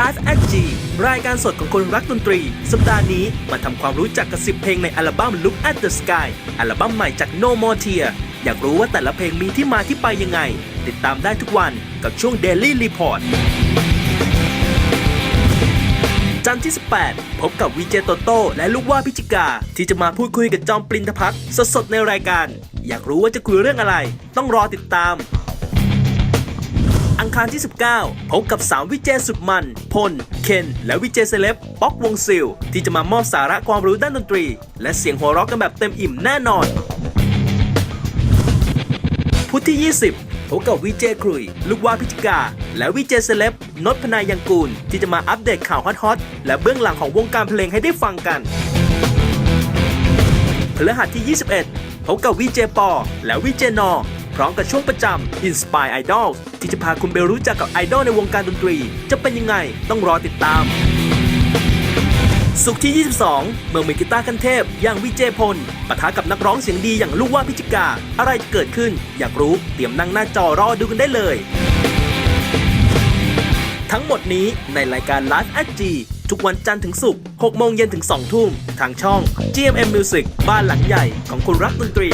Live at G รายการสดของคนรักดนตรี สัปดาห์นี้มาทำความรู้จักกับ 10 เพลงในอัลบั้ม Look at the Sky อัลบั้มใหม่จาก No More Tear อยากรู้ว่าแต่ละเพลงมีที่มาที่ไปยังไง ติดตามได้ทุกวันกับช่วง Daily Report จันทร์ที่ 18 พบกับวีเจโตโต้และลูกว่าพิจิกา ที่จะมาพูดคุยกับจอมปลินทพักสดๆในรายการ อยากรู้ว่าจะคุยเรื่องอะไร ต้องรอติดตาม อังคารที่ 19 พบกับ 3 วิเจสุดมัน พล เคน และวิเจเซเลบป๊อกวงซิล ที่จะมามอบสาระความรู้ด้านดนตรี และเสียงหัวเราะกันแบบเต็มอิ่มแน่นอน พุธที่ 20พบกับวีเจครุย ลูกว่าพิจิกา และวีเจเซเลบนพพนายังกูล ที่จะมาอัปเดตข่าวฮอตๆและเบื้องหลังของวงการเพลงให้ได้ฟังกันพฤหัสที่ 21 พบกับวีเจปอ และวีเจนอ พร้อมกับช่วงประจำ Inspire Idol ที่จะพาคุณไปรู้จักกับไอดอลในวงการดนตรี จะเป็นยังไงต้องรอติดตาม สุขที่ 22 เมื่อมือกีตาร์ขั้นเทพ อย่างวิเจพลปะทะกับนักร้องเสียงดีอย่างลูกว่าพิจิกา อะไรจะเกิดขึ้น อยากรู้เตรียมนั่งหน้าจอรอดูกันได้เลย ทั้งหมดนี้ในรายการ Live at G ทุกวันจันทร์ถึงศุกร์6โมงเย็นถึง 2 ทุ่ม ทางช่อง GMM Music บ้านหลังใหญ่ของคนรักดนตรี